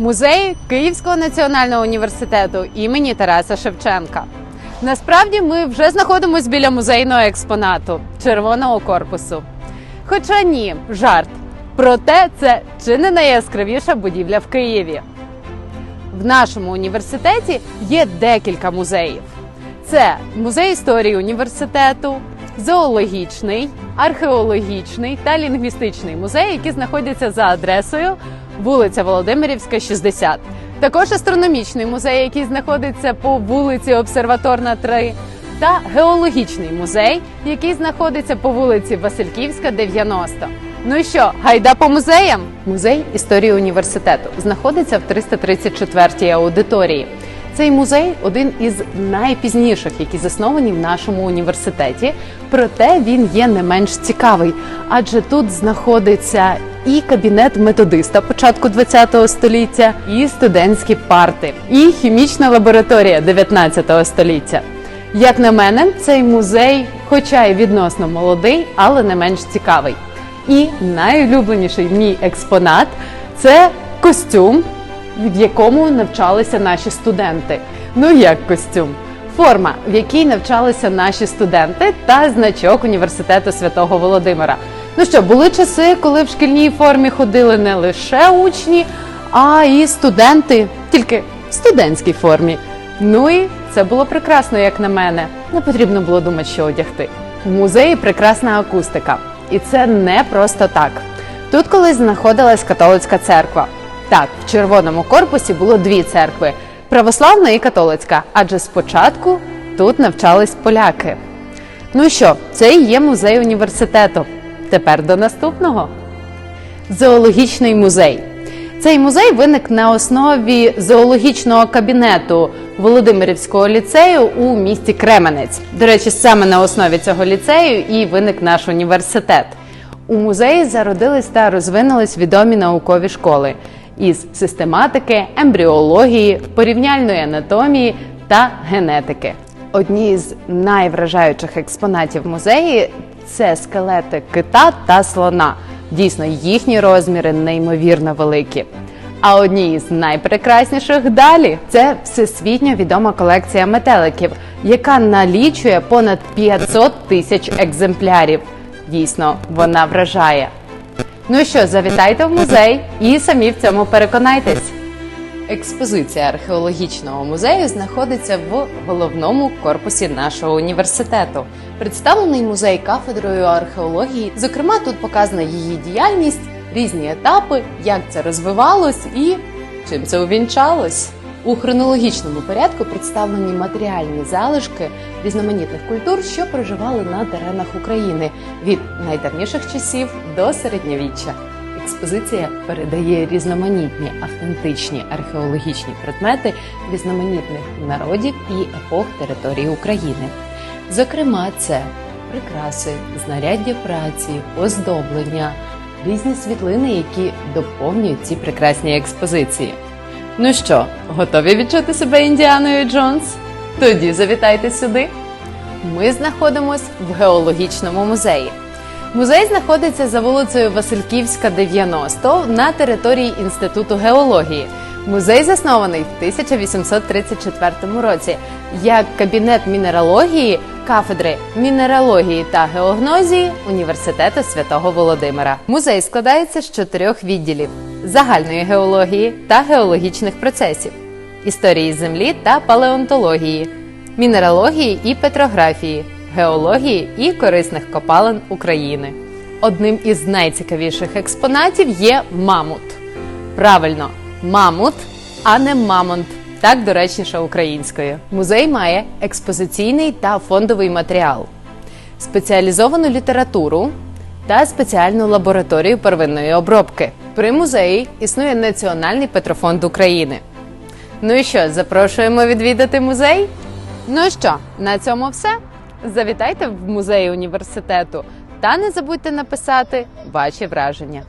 музей Київського національного університету імені Тараса Шевченка. Насправді ми вже знаходимося біля музейного експонату червоного корпусу. Хоча ні, жарт. Проте це чи не найяскравіша будівля в Києві. В нашому університеті є декілька музеїв. Це музей історії університету, зоологічний, археологічний та лінгвістичний музей, які знаходяться за адресою вулиця Володимирівська, 60. Також астрономічний музей, який знаходиться по вулиці Обсерваторна 3, та геологічний музей, який знаходиться по вулиці Васильківська, 90. Ну і що, гайда по музеям? Музей історії університету знаходиться в 334-й аудиторії. Цей музей один із найпізніших, які засновані в нашому університеті. Проте він є не менш цікавий, адже тут знаходиться і кабінет методиста початку ХХ століття, і студентські парти, і хімічна лабораторія 19 століття. Як на мене, цей музей, хоча й відносно молодий, але не менш цікавий. І найулюбленіший мій експонат це костюм, в якому навчалися наші студенти. Ну як костюм? Форма, в якій навчалися наші студенти, та значок університету святого Володимира. Ну що, були часи, коли в шкільній формі ходили не лише учні, а і студенти, тільки в студентській формі. Ну і це було прекрасно, як на мене. Не потрібно було думати, що одягти. В музеї прекрасна акустика, і це не просто так. Тут колись знаходилась католицька церква. Так, в червоному корпусі було дві церкви: православна і католицька. Адже спочатку тут навчались поляки. Ну що, це і є музей університету. Тепер до наступного. Зоологічний музей. Цей музей виник на основі зоологічного кабінету Володимирівського ліцею у місті Кременець. До речі, саме на основі цього ліцею і виник наш університет. У музеї зародились та розвинулись відомі наукові школи із систематики, ембріології, порівняльної анатомії та генетики. Одні з найвражаючих експонатів музеї це скелети кита та слона. Дійсно, їхні розміри неймовірно великі. А одні із найпрекрасніших далі це всесвітньо відома колекція метеликів, яка налічує понад 500 тисяч екземплярів. Дійсно, вона вражає. Ну що, завітайте в музей і самі в цьому переконайтесь. Експозиція археологічного музею знаходиться в головному корпусі нашого університету. Представлений музей кафедрою археології. Зокрема, тут показана її діяльність, різні етапи, як це розвивалось і чим це увінчалось. У хронологічному порядку представлені матеріальні залишки різноманітних культур, що проживали на теренах України від найдавніших часів до середньовіччя. Експозиція передає різноманітні автентичні археологічні предмети різноманітних народів і епох території України. Зокрема, це прикраси, знаряддя праці, оздоблення, різні світлини, які доповнюють ці прекрасні експозиції. Ну що, готові відчути себе Індіаною Джонс? Тоді завітайте сюди. Ми знаходимось в геологічному музеї. Музей знаходиться за вулицею Васильківська, 90 на території Інституту геології. Музей заснований в 1834 році як кабінет мінералогії кафедри мінералогії та геогнозії Університету святого Володимира. Музей складається з чотирьох відділів: загальної геології та геологічних процесів, історії землі та палеонтології, мінералогії і петрографії, геології і корисних копалин України. Одним із найцікавіших експонатів є мамут. Правильно, мамут, а не мамонт. Так доречніше українською. Музей має експозиційний та фондовий матеріал, спеціалізовану літературу та спеціальну лабораторію первинної обробки. При музеї існує Національний Петрофонд України. Ну і що, запрошуємо відвідати музей? Ну що, на цьому все. Завітайте в музей університету та не забудьте написати ваші враження.